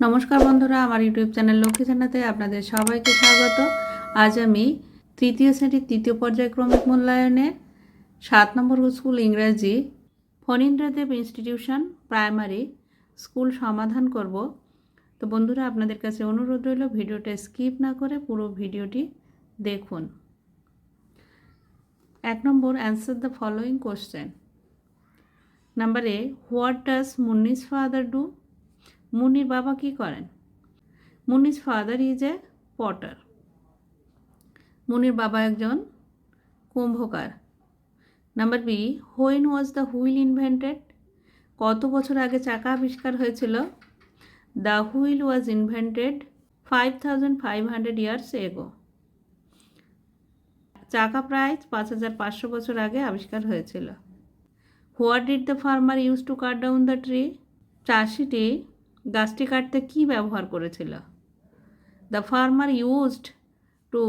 নমস্কার বন্ধুরা, আমার ইউটিউব চ্যানেল লক্ষ্মী জানাতে আপনাদের সবাইকে স্বাগত। আজ আমি তৃতীয় শ্রেণির তৃতীয় পর্যায়ক্রমিক মূল্যায়নে সাত নম্বর স্কুল ইংরাজি ফণীন্দ্রদেব ইনস্টিটিউশন প্রাইমারি স্কুল সমাধান করব। তো বন্ধুরা, আপনাদের কাছে অনুরোধ রইল, ভিডিওটা স্কিপ না করে পুরো ভিডিওটি দেখুন। এক নম্বর answer the following question number A what does Munni's father do মুনির বাবা কি করেন? Munni's father is a potter মুনির বাবা একজন কুম্ভকার। Number B when was the wheel invented কত বছর আগে চাকা আবিষ্কার হয়েছিল? The wheel was invented five thousand five hundred years ago চাকা প্রায় পাঁচ হাজার পাঁচশো বছর আগে আবিষ্কার হয়েছিল। What did the farmer use to cut down the tree চাষিটি গাছটি কাটতে কী ব্যবহার করেছিল? The farmer used to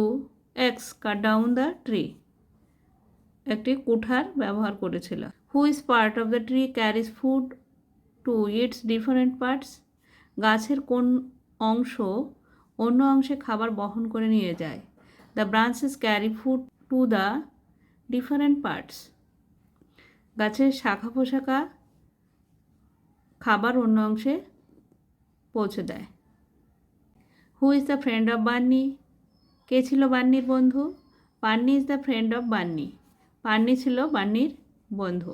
axe cut down the tree একটি কুঠার ব্যবহার করেছিল। Who is part of the tree carries food to its different parts গাছের কোন অংশ অন্য অংশে খাবার বহন করে নিয়ে যায়। The branches carry food to the different parts গাছের শাখা পোশাকা খাবার অন্য অংশে পৌঁছে দেয়। Who is the friend of Bunny কে ছিল বান্নির বন্ধু? Panni is the friend of Bunny Panni ছিল বান্নির বন্ধু।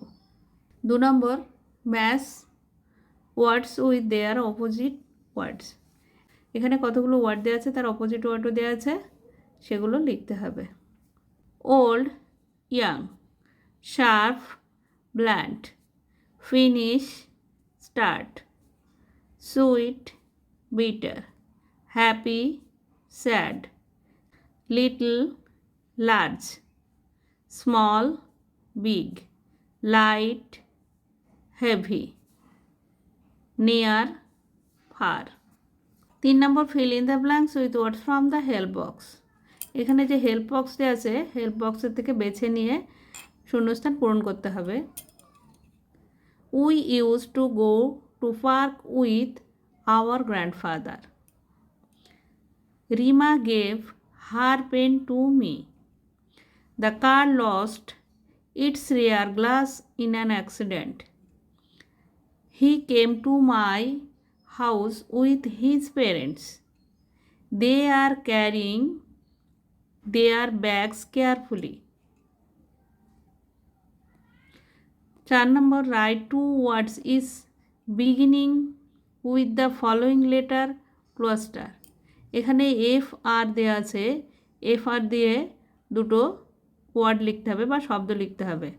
দু নম্বর match words with their opposite words এখানে কতগুলো ওয়ার্ড দেওয়া আছে? তার অপোজিট ওয়ার্ডও দেওয়া আছে। সেগুলো লিখতে হবে। Old young sharp bland finish start sweet, bitter, happy, sad, little, large, small, big, light, heavy, near, far. তিন নম্বর fill in the blanks with words from the help box এখানে যে হেল্প বক্সটি আছে হেল্প বক্সের থেকে বেছে নিয়ে শূন্যস্থান পূরণ করতে হবে we use to go to park with our grandfather. Rima gave her pen to me. The car lost its rear glass in an accident. He came to my house with his parents. They are carrying their bags carefully. Turn number right two words is beginning with the following letter cluster এখানে F আর দেওয়া আছে। F R দিয়ে দুটো word লিখতে হবে বা শব্দ লিখতে হবে।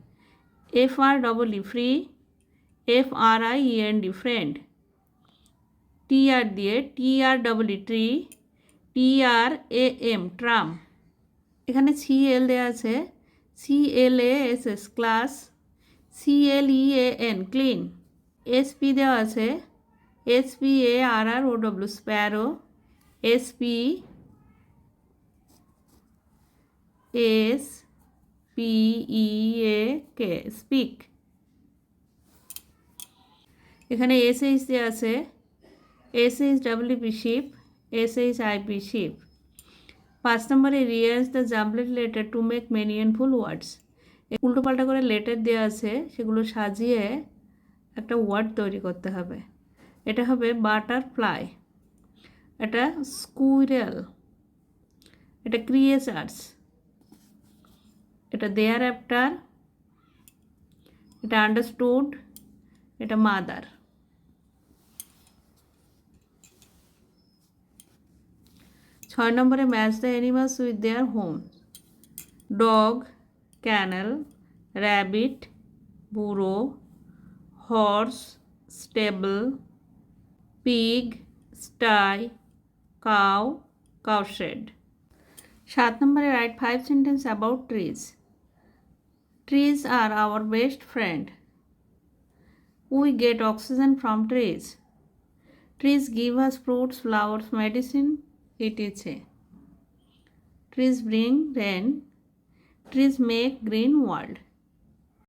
F R double E free F R I N D friend T R দিয়ে T R double E tree T R A M tram এখানে সি এল দেওয়া আছে। C L A S S class C L E A N clean S P দেওয়া আছে। S P A R R O W sparrow S P S P E A K speak এখানে S H দেওয়া আছে। S H W P ship S H I P ship পাঁচ নম্বরে rearrange the jumbled letter to make meaningful words উল্টোপাল্টা করে letter দেওয়া আছে, সেগুলো সাজিয়ে একটা ওয়ার্ড তৈরি করতে হবে। এটা হবে বাটারফ্লাই। এটা স্কুইরেল। এটা ক্রিয়েচার্স। এটা দেয়ার অ্যাপ্টার। এটা আন্ডারস্টুড। এটা মাদার। ছয় নম্বরে match the animals with their home. Dog, camel, rabbit, burrow horse, stable, pig, sty, cow, cowshed. সাত নম্বরে write five sentence about trees trees are our best friend we get oxygen from trees trees give us fruits flowers medicine etc. Trees bring rain. Trees make green world.